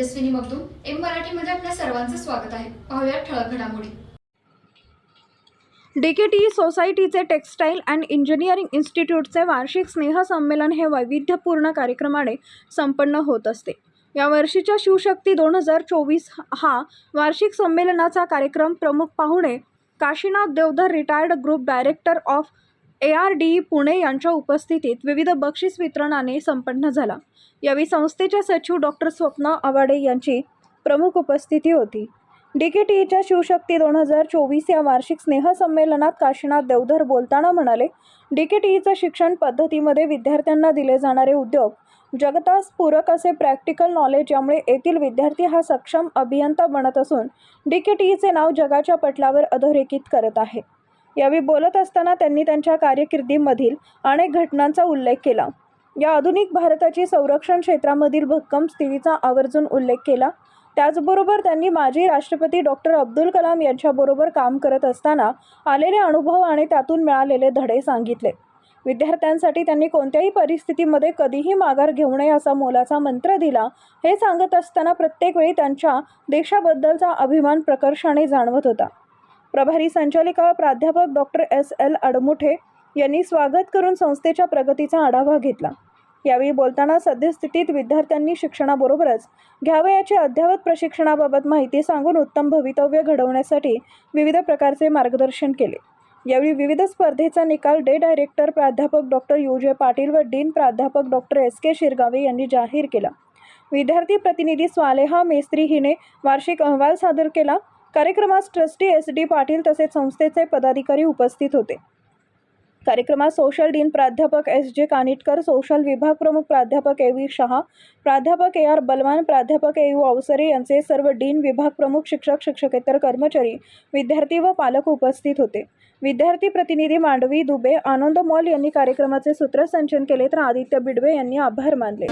Tejaswini Magdum M मराठीमध्ये आपल्या सर्वांचं स्वागत आहे. पाहूया ठळक घडामोडी. डीकेटी सोसायटीचे टेक्स्टाईल अँड इंजिनिअरिंग इन्स्टिट्यूटचे वार्षिक स्नेहसंमेलन हे वैविध्यपूर्ण कार्यक्रमाने संपन्न होत असते. या वर्षीच्या शिवशक्ती दोन हजार चोवीस हा वार्षिक संमेलनाचा कार्यक्रम प्रमुख पाहुणे Kashinath Deodhar retired group director of A R D Pune यांच्या उपस्थितीत विविध बक्षीस वितरणाने संपन्न झाला. यावेळी संस्थेच्या सचिव डॉक्टर स्वप्ना आवाडे यांची प्रमुख उपस्थिती होती. डी के टीच्या शिवशक्ती दोन हजार चोवीस या वार्षिक स्नेहसंमेलनात काशीनाथ देवधर बोलताना म्हणाले डी के टीचं शिक्षण पद्धतीमध्ये विद्यार्थ्यांना दिले जाणारे उद्योग जगतास पूरक असे प्रॅक्टिकल नॉलेज यामुळे येथील विद्यार्थी हा सक्षम अभियंता बनत असून डी के टीचे नाव जगाच्या पटलावर अधोरेखित करत आहे. यावेळी बोलत असताना त्यांनी त्यांच्या कारकिर्दीमधील अनेक घटनांचा उल्लेख केला. या आधुनिक भारताची संरक्षण क्षेत्रामधील भक्कम स्थितीचा आवर्जून उल्लेख केला. त्याचबरोबर त्यांनी माजी राष्ट्रपती डॉक्टर अब्दुल कलाम यांच्याबरोबर काम करत असताना आलेले अनुभव आणि त्यातून मिळालेले धडे सांगितले. विद्यार्थ्यांसाठी त्यांनी कोणत्याही परिस्थितीमध्ये कधीही माघार घेऊ नये असा मोलाचा मंत्र दिला हे सांगत असताना प्रत्येक वेळी त्यांच्या देशाबद्दलचा अभिमान प्रकर्षाने जाणवत होता. प्रभारी संचालिका प्राध्यापक डॉक्टर एस एल अडमुठे यांनी स्वागत करून संस्थेच्या प्रगतीचा आढावा घेतला. यावेळी बोलताना सद्यस्थितीत विद्यार्थ्यांनी शिक्षणाबरोबरच घ्यावयाचे अद्ययावत प्रशिक्षणाबाबत माहिती सांगून उत्तम भवितव्य घडवण्यासाठी विविध प्रकारचे मार्गदर्शन केले. यावेळी विविध स्पर्धेचा निकाल डे डायरेक्टर प्राध्यापक डॉक्टर यू जे पाटील व डीन प्राध्यापक डॉक्टर एस के शिरगावे यांनी जाहीर केला. विद्यार्थी प्रतिनिधी स्वालेहा मेस्त्री हिने वार्षिक अहवाल सादर केला. कार्यक्रमास ट्रस्टी एस डी पाटील तसेच संस्थेचे पदाधिकारी उपस्थित होते. कार्यक्रमात सोशल डीन प्राध्यापक एस जे कानिटकर सोशल विभाग प्रमुख प्राध्यापक ए व्ही शहा प्राध्यापक ए आर बलवान प्राध्यापक ए यू अवसरे यांचे सर्व डीन विभाग प्रमुख शिक्षक शिक्षकेतर कर्मचारी विद्यार्थी व पालक उपस्थित होते. विद्यार्थी प्रतिनिधी मांडवी दुबे आनंद मॉल यांनी कार्यक्रमाचे सूत्रसंचन केले तर आदित्य बिडवे यांनी आभार मानले.